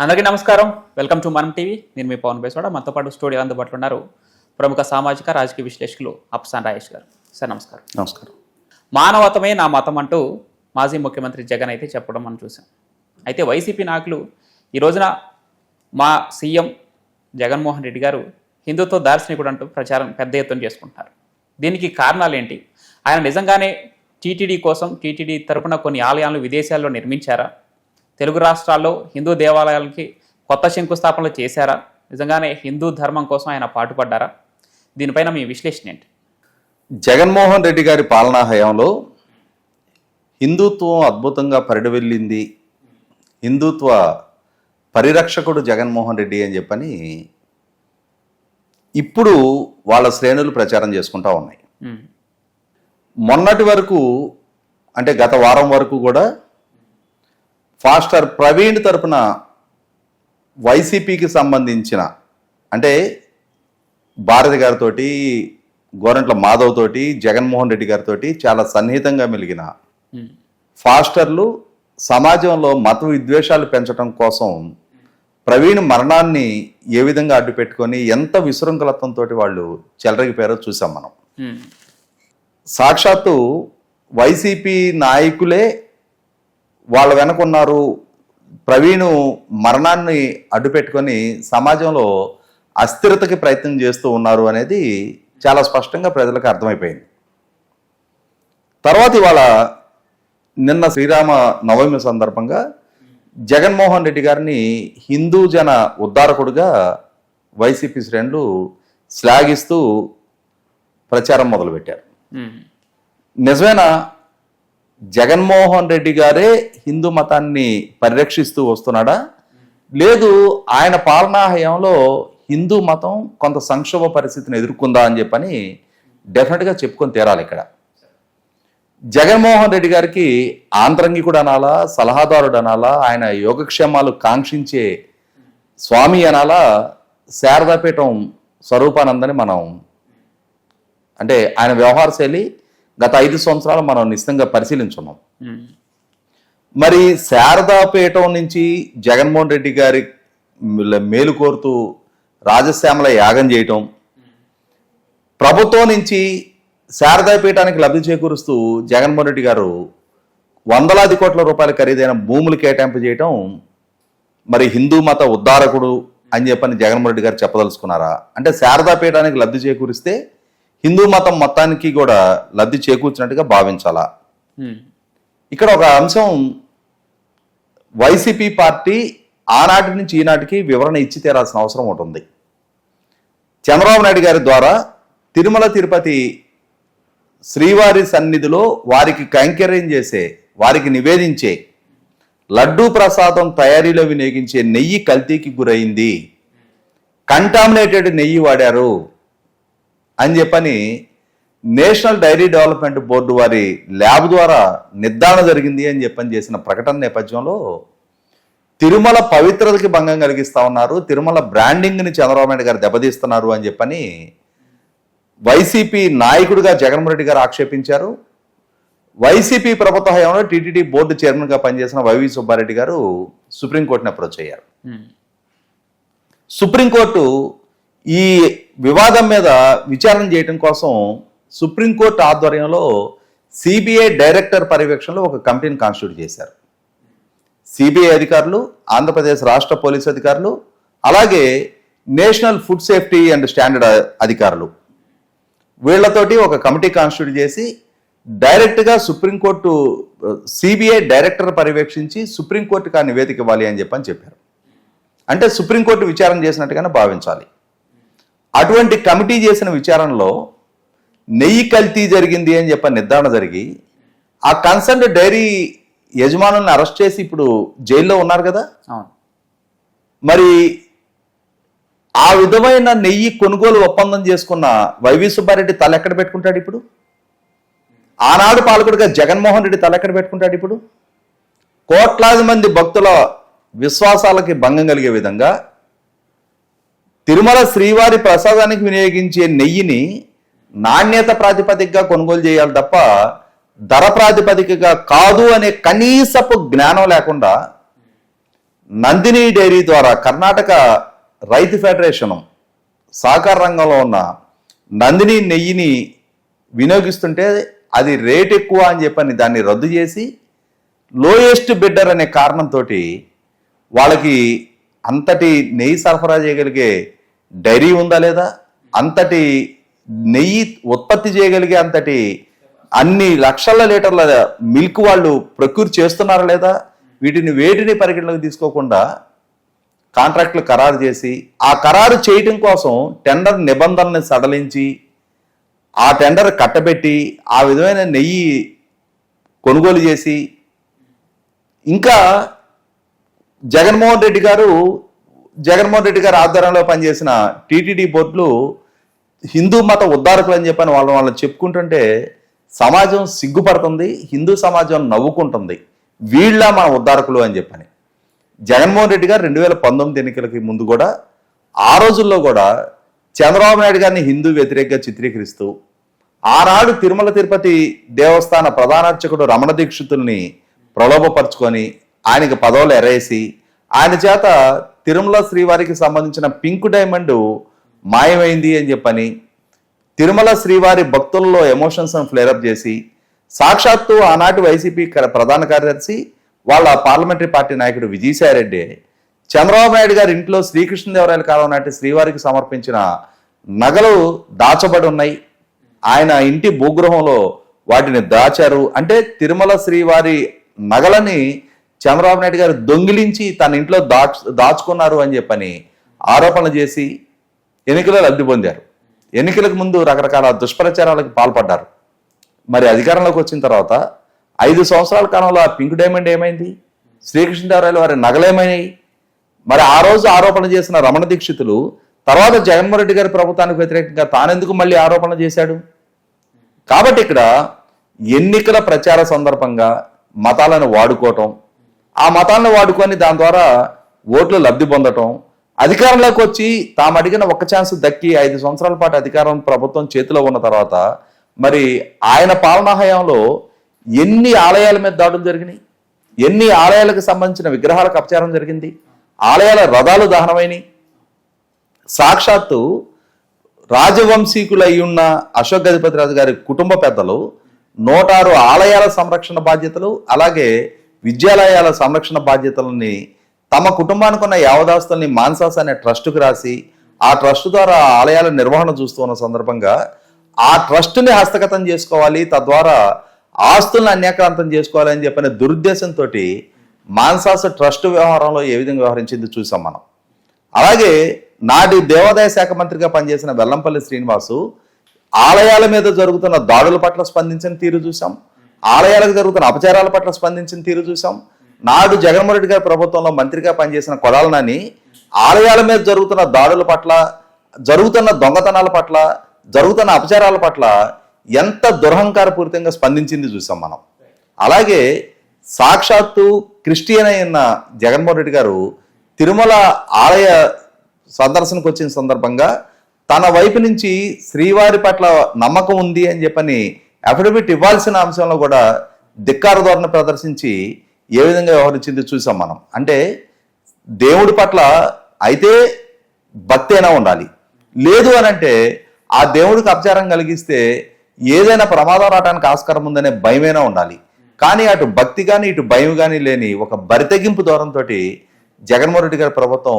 అందరికీ నమస్కారం. Welcome to మనం టీవీ నేను మీ పవన్ బేస్వాడ. మనతో పాటు స్టూడియో అందుబాటులో ఉన్నారు ప్రముఖ సామాజిక రాజకీయ విశ్లేషకులు అప్సాన్ రాయేష్ గారు. సార్ నమస్కారం. నమస్కారం. మానవతమే నా మతం అంటూ మాజీ ముఖ్యమంత్రి జగన్ అయితే చెప్పడం మనం చూసాం. అయితే వైసీపీ నాయకులు ఈ రోజున మా సీఎం జగన్మోహన్ రెడ్డి గారు హిందుత్వ దార్శనికుడు అంటూ ప్రచారం పెద్ద ఎత్తున చేసుకుంటున్నారు. దీనికి కారణాలు ఏంటి? ఆయన నిజంగానే టీటీడీ కోసం టీటీడీ తరపున కొన్ని ఆలయాలను విదేశాల్లో నిర్మించారా? తెలుగు రాష్ట్రాల్లో హిందూ దేవాలయాలకి కొత్త శంకుస్థాపనలు చేశారా? నిజంగానే హిందూ ధర్మం కోసం ఆయన పాటుపడ్డారా? దీనిపైన మీ విశ్లేషణ ఏంటి? జగన్మోహన్ రెడ్డి గారి పాలనా హయాంలో హిందుత్వం అద్భుతంగా పరిడవెళ్ళింది. హిందుత్వ పరిరక్షకుడు జగన్మోహన్ రెడ్డి అని చెప్పని ఇప్పుడు వాళ్ళ శ్రేణులు ప్రచారం చేసుకుంటా ఉన్నాయి. మొన్నటి వరకు అంటే గత వారం వరకు కూడా ఫాస్టర్ ప్రవీణ్ తరపున వైసీపీకి సంబంధించిన అంటే భారతి గారితో గోరంట్ల మాధవ్ తోటి జగన్మోహన్ రెడ్డి గారితో చాలా సన్నిహితంగా మెలిగిన ఫాస్టర్లు సమాజంలో మత విద్వేషాలు పెంచడం కోసం ప్రవీణ్ మరణాన్ని ఏ విధంగా అడ్డు పెట్టుకొని ఎంత విశృంఖలత్వంతో వాళ్ళు చెలరగిపోయారో చూసాం మనం. సాక్షాత్తు వైసీపీ నాయకులే వాళ్ళ వెనకున్నారు. ప్రవీణ్ మరణాన్ని అడ్డుపెట్టుకొని సమాజంలో అస్థిరతకి ప్రయత్నం చేస్తూ ఉన్నారు అనేది చాలా స్పష్టంగా ప్రజలకు అర్థమైపోయింది. తర్వాత ఇవాళ నిన్న శ్రీరామ నవమి సందర్భంగా జగన్మోహన్ రెడ్డి గారిని హిందూ జన ఉద్ధారకుడుగా వైసీపీ శ్రేణులు శ్లాఘిస్తూ ప్రచారం మొదలుపెట్టారు. నిజమేనా? జగన్మోహన్ రెడ్డి గారే హిందూ మతాన్ని పరిరక్షిస్తూ వస్తున్నాడా? లేదు ఆయన పాలనా హయాంలో హిందూ మతం కొంత సంక్షోభ పరిస్థితిని ఎదుర్కొందా అని చెప్పని డెఫినెట్గా చెప్పుకొని తీరాలి ఇక్కడ. జగన్మోహన్ రెడ్డి గారికి ఆంతరంగికుడు అనాలా సలహాదారుడు అనాలా ఆయన యోగక్షేమాలు కాంక్షించే స్వామి అనాలా శారదాపీఠం స్వరూపానందని మనం అంటే ఆయన వ్యవహార శైలి గత ఐదు సంవత్సరాలు మనం నిశ్చితంగా పరిశీలించున్నాం. మరి శారదాపీఠం నుంచి జగన్మోహన్ రెడ్డి గారి మేలు కోరుతూ రాజశ్యామల యాగం చేయటం ప్రభుత్వం నుంచి శారదాపీఠానికి లబ్ధి చేకూరుస్తూ జగన్మోహన్ రెడ్డి గారు వందలాది కోట్ల రూపాయల ఖరీదైన భూములు కేటాయింపు చేయటం మరి హిందూ మత ఉద్ధారకుడు అని చెప్పని జగన్మోహన్ రెడ్డి గారు చెప్పదలుచుకున్నారా? అంటే శారదాపీఠానికి లబ్ధి చేకూరిస్తే హిందూ మతం మొత్తానికి కూడా లబ్ధి చేకూర్చినట్టుగా భావించాలా? ఇక్కడ ఒక అంశం వైసీపీ పార్టీ ఆనాటి నుంచి ఈనాటికి వివరణ ఇచ్చి తీరాల్సిన అవసరం ఒకటి ఉంది. చంద్రబాబు నాయుడు గారి ద్వారా తిరుమల తిరుపతి శ్రీవారి సన్నిధిలో వారికి కైంకర్యం చేసే వారికి నివేదించే లడ్డూ ప్రసాదం తయారీలో వినియోగించే నెయ్యి కల్తీకి గురైంది. కంటామినేటెడ్ నెయ్యి వాడారు. అని చెప్పని నేషనల్ డైరీ డెవలప్మెంట్ బోర్డు వారి ల్యాబ్ ద్వారా నిర్ధారణ జరిగింది అని చెప్పని చేసిన ప్రకటన నేపథ్యంలో తిరుమల పవిత్రతకి భంగం కలిగిస్తా ఉన్నారు తిరుమల బ్రాండింగ్ని చంద్రబాబు నాయుడు గారు దెబ్బతీస్తున్నారు అని చెప్పని వైసీపీ నాయకుడిగా జగన్మోహన్ రెడ్డి గారు ఆక్షేపించారు. వైసీపీ ప్రభుత్వ హయాంలో టీటీడీ బోర్డు చైర్మన్గా పనిచేసిన వైవి సుబ్బారెడ్డి గారు సుప్రీంకోర్టుని అప్రోచ్ అయ్యారు. సుప్రీంకోర్టు ఈ వివాదం మీద విచారణ చేయడం కోసం సుప్రీంకోర్టు ఆధ్వర్యంలో సిబిఐ డైరెక్టర్ పర్యవేక్షణలో ఒక కమిటీని కాన్స్టిట్యూట్ చేశారు. సిబిఐ అధికారులు ఆంధ్రప్రదేశ్ రాష్ట్ర పోలీసు అధికారులు అలాగే National Food Safety and Standard అధికారులు. వీళ్ళతోటి ఒక కమిటీ కాన్స్టిట్యూట్ చేసి డైరెక్ట్గా సుప్రీంకోర్టు సిబిఐ డైరెక్టర్ పర్యవేక్షించి సుప్రీంకోర్టుకు ఆ నివేదిక ఇవ్వాలి అని చెప్పని చెప్పారు. అంటే సుప్రీంకోర్టు విచారణ చేసినట్టుగానే భావించాలి. అటువంటి కమిటీ చేసిన విచారణలో నెయ్యి కల్తీ జరిగింది అని చెప్పి నిర్ధారణ జరిగి ఆ కన్సర్న్ డైరీ యజమానుల్ని అరెస్ట్ చేసి ఇప్పుడు జైల్లో ఉన్నారు కదా? మరి ఆ విధమైన నెయ్యి కొనుగోలు ఒప్పందం చేసుకున్న వైవి సుబ్బారెడ్డి తల ఎక్కడ పెట్టుకుంటాడు ఇప్పుడు? ఆనాడు పాలకుడిగా జగన్మోహన్ రెడ్డి తల ఎక్కడ పెట్టుకుంటాడు ఇప్పుడు? కోట్లాది మంది భక్తుల విశ్వాసాలకి భంగం కలిగే విధంగా తిరుమల శ్రీవారి ప్రసాదానికి వినియోగించే నెయ్యిని నాణ్యత ప్రాతిపదికగా కొనుగోలు చేయాలి తప్ప ధర ప్రాతిపదికగా కాదు అనే కనీసపు జ్ఞానం లేకుండా నందిని డైరీ ద్వారా కర్ణాటక రైతు ఫెడరేషన్ సహకార రంగంలో ఉన్న నందిని నెయ్యిని వినియోగిస్తుంటే అది రేట్ ఎక్కువ అని చెప్పని దాన్ని రద్దు చేసి లోయెస్ట్ బిడ్డర్ అనే కారణంతో వాళ్ళకి అంతటి నెయ్యి సరఫరా చేయగలిగే డైరీ ఉందా లేదా? అంతటి నెయ్యి ఉత్పత్తి చేయగలిగే అంతటి అన్ని లక్షల లీటర్ల మిల్క్ వాళ్ళు ప్రొక్యూర్ చేస్తున్నారా లేదా? వీటిని వేటిని పరిగణలోకి తీసుకోకుండా కాంట్రాక్టులు ఖరారు చేసి ఆ ఖరారు చేయటం కోసం టెండర్ నిబంధనల్ని సడలించి ఆ టెండర్ కట్టబెట్టి ఆ విధమైన నెయ్యి కొనుగోలు చేసి ఇంకా జగన్మోహన్ రెడ్డి గారు జగన్మోహన్ రెడ్డి గారు ఆధ్వర్యంలో పనిచేసిన టీటీడీ బోర్డులు హిందూ మత ఉద్ధారకులు అని చెప్పని వాళ్ళని వాళ్ళని చెప్పుకుంటుంటే సమాజం సిగ్గుపడుతుంది హిందూ సమాజం నవ్వుకుంటుంది. వీళ్ళ మన ఉద్ధారకులు అని చెప్పని. జగన్మోహన్ రెడ్డి గారు రెండు వేల పంతొమ్మిది ఎన్నికలకి ముందు కూడా ఆ రోజుల్లో కూడా చంద్రబాబు నాయుడు గారిని హిందూ వ్యతిరేకంగా చిత్రీకరిస్తూ ఆనాడు తిరుమల తిరుపతి దేవస్థాన ప్రధానార్చకుడు రమణ దీక్షితుల్ని ప్రలోభపరుచుకొని ఆయనకి పదవులు ఎరేసి ఆయన చేత తిరుమల శ్రీవారికి సంబంధించిన పింక్ డైమండ్ మాయమైంది అని చెప్పని తిరుమల శ్రీవారి భక్తుల్లో ఎమోషన్స్ను ఫ్లేరప్ చేసి సాక్షాత్తు ఆనాటి వైసీపీ ప్రధాన కార్యదర్శి వాళ్ళ పార్లమెంటరీ పార్టీ నాయకుడు విజయసాయిరెడ్డి చంద్రబాబు నాయుడు గారి ఇంట్లో శ్రీకృష్ణదేవరాయల కాలం నాటి శ్రీవారికి సమర్పించిన నగలు దాచబడి ఉన్నాయి. ఆయన ఇంటి భూగృహంలో వాటిని దాచారు. అంటే తిరుమల శ్రీవారి నగలని చంద్రబాబు నాయుడు గారు దొంగిలించి తన ఇంట్లో దాచు దాచుకున్నారు అని చెప్పని ఆరోపణలు చేసి ఎన్నికల్లో లబ్ధి పొందారు. ఎన్నికలకు ముందు రకరకాల దుష్ప్రచారాలకు పాల్పడ్డారు. మరి అధికారంలోకి వచ్చిన తర్వాత ఐదు సంవత్సరాల కాలంలో ఆ పింక్ డైమండ్ ఏమైంది? శ్రీకృష్ణదేవరాయలు వారి నగలేమైనాయి మరి ఆ రోజు ఆరోపణ చేసిన రమణ దీక్షితులు తర్వాత జగన్మోహన్ రెడ్డి గారి ప్రభుత్వానికి వ్యతిరేకంగా తానెందుకు మళ్ళీ ఆరోపణ చేశాడు? కాబట్టి ఇక్కడ ఎన్నికల ప్రచార సందర్భంగా మతాలను వాడుకోవటం ఆ మతాలను వాడుకొని దాని ద్వారా ఓట్లు లబ్ధి పొందటం అధికారంలోకి వచ్చి తాము అడిగిన ఒక్క ఛాన్స్ దక్కి ఐదు సంవత్సరాల పాటు అధికారం ప్రభుత్వం చేతిలో ఉన్న తర్వాత మరి ఆయన పాలనా హయాంలో ఎన్ని ఆలయాల మీద దాడులు జరిగినాయి? ఎన్ని ఆలయాలకు సంబంధించిన విగ్రహాలకు అపచారం జరిగింది? ఆలయాల రథాలు దహనమైనవి సాక్షాత్తు రాజవంశీకులై ఉన్న అశోక్ గజపతి రాజు గారి కుటుంబ పెద్దలు నూట ఆరు ఆలయాల సంరక్షణ బాధ్యతలు అలాగే విద్యాలయాల సంరక్షణ బాధ్యతలని తమ కుటుంబానికి ఉన్న యావదాస్తుల్ని మాన్సాస్ అనే ట్రస్టుకు రాసి ఆ ట్రస్ట్ ద్వారా ఆలయాల నిర్వహణ చూస్తున్న సందర్భంగా ఆ ట్రస్టుని హస్తగతం చేసుకోవాలి తద్వారా ఆస్తులను అన్యాక్రాంతం చేసుకోవాలి అని చెప్పిన దురుద్దేశంతో మాన్సాస్ ట్రస్ట్ వ్యవహారంలో ఏ విధంగా వ్యవహరించింది చూసాం మనం. అలాగే నాటి దేవాదాయ శాఖ మంత్రిగా పనిచేసిన వెల్లంపల్లి శ్రీనివాసు ఆలయాల మీద జరుగుతున్న దాడుల పట్ల స్పందించిన తీరు చూసాం. ఆలయాలకు జరుగుతున్న అపచారాల పట్ల స్పందించిన తీరు చూసాం నాడు జగన్మోహన్ రెడ్డి గారి ప్రభుత్వంలో మంత్రిగా పనిచేసిన కొడాలనని ఆలయాల మీద జరుగుతున్న దాడుల పట్ల జరుగుతున్న దొంగతనాల పట్ల జరుగుతున్న అపచారాల పట్ల ఎంత దురహంకారపూరితంగా స్పందించింది చూసాం మనం. అలాగే సాక్షాత్తు క్రిస్టియన్ అయిన జగన్మోహన్ రెడ్డి గారు తిరుమల ఆలయ సందర్శనకు వచ్చిన సందర్భంగా తన వైపు నుంచి శ్రీవారి పట్ల నమ్మకం ఉంది అని చెప్పని అఫిడవిట్ ఇవ్వాల్సిన అంశంలో కూడా ధిక్కార ధోరణ ప్రదర్శించి ఏ విధంగా వ్యవహరించింది చూసాం మనం. అంటే దేవుడి పట్ల అయితే భక్తి అయినా ఉండాలి. లేదు అని అంటే ఆ దేవుడికి అపచారం కలిగిస్తే ఏదైనా ప్రమాదం రావడానికి ఆస్కారం ఉందనే భయమైనా ఉండాలి. కానీ అటు భక్తి కానీ ఇటు భయం కానీ లేని ఒక బరితెగింపు ధోరణితో జగన్మోహన్ రెడ్డి గారి ప్రభుత్వం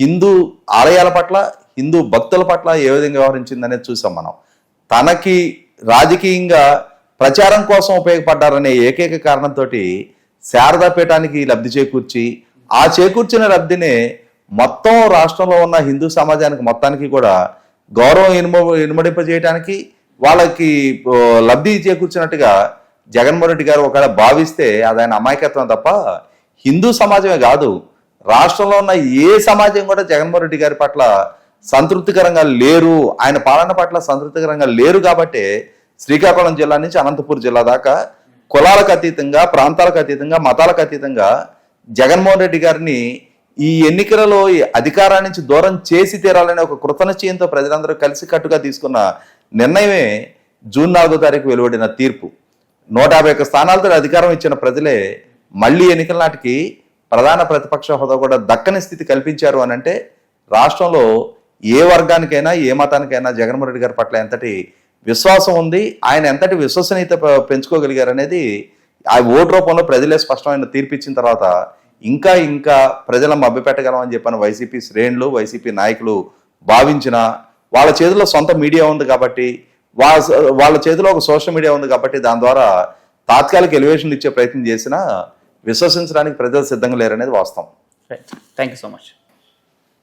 హిందూ ఆలయాల పట్ల హిందూ భక్తుల పట్ల ఏ విధంగా వ్యవహరించిందనేది చూసాం మనం. తనకి రాజకీయంగా ప్రచారం కోసం ఉపయోగపడ్డారనే ఏకైక కారణంతో శారదాపీఠానికి లబ్ధి చేకూర్చి ఆ చేకూర్చిన లబ్ధినే మొత్తం రాష్ట్రంలో ఉన్న హిందూ సమాజానికి మొత్తానికి కూడా గౌరవం ఇనుమ ఇనుమడింపజేయడానికి వాళ్ళకి లబ్ధి చేకూర్చినట్టుగా జగన్మోహన్ రెడ్డి గారు ఒకవేళ భావిస్తే అది ఆయన అమాయకత్వం తప్ప హిందూ సమాజమే కాదు. రాష్ట్రంలో ఉన్న ఏ సమాజం కూడా జగన్మోహన్ రెడ్డి గారి పట్ల సంతృప్తికరంగా లేరు. ఆయన పాలన పట్ల సంతృప్తికరంగా లేరు కాబట్టి శ్రీకాకుళం జిల్లా నుంచి అనంతపూర్ జిల్లా దాకా కులాలకు అతీతంగా ప్రాంతాలకు అతీతంగా మతాలకు అతీతంగా జగన్మోహన్ రెడ్డి గారిని ఈ ఎన్నికలలో ఈ అధికారాన్ని నుంచి దూరం చేసి తీరాలనే ఒక కృతనిశ్చయంతో ప్రజలందరూ కలిసి కట్టుగా తీసుకున్న నిర్ణయమే జూన్ నాలుగో తారీఖు వెలువడిన తీర్పు. నూట యాభై ఒక్క స్థానాలతో అధికారం ఇచ్చిన ప్రజలే మళ్ళీ ఎన్నికల నాటికి ప్రధాన ప్రతిపక్ష హోదా కూడా దక్కని స్థితి కల్పించారు అని అంటే రాష్ట్రంలో ఏ వర్గానికైనా ఏ మతానికైనా జగన్మోహన్ రెడ్డి గారి పట్ల ఎంతటి విశ్వాసం ఉంది ఆయన ఎంతటి విశ్వసనీయత పెంచుకోగలిగారనేది పెంచుకోగలిగారు అనేది ఆ ఓటు రూపంలో ప్రజలే స్పష్టమైన తీర్పు ఇచ్చిన తర్వాత ఇంకా ఇంకా ప్రజలను మభ్యపెట్టగలం అని చెప్పిన వైసీపీ శ్రేణులు వైసీపీ నాయకులు భావించిన వాళ్ళ చేతిలో సొంత మీడియా ఉంది కాబట్టి వాళ్ళ వాళ్ళ చేతిలో ఒక సోషల్ మీడియా ఉంది కాబట్టి దాని ద్వారా తాత్కాలిక ఎలివేషన్ ఇచ్చే ప్రయత్నం చేసినా విశ్వసించడానికి ప్రజలు సిద్ధంగా లేరనేది వాస్తవం. Thank you so much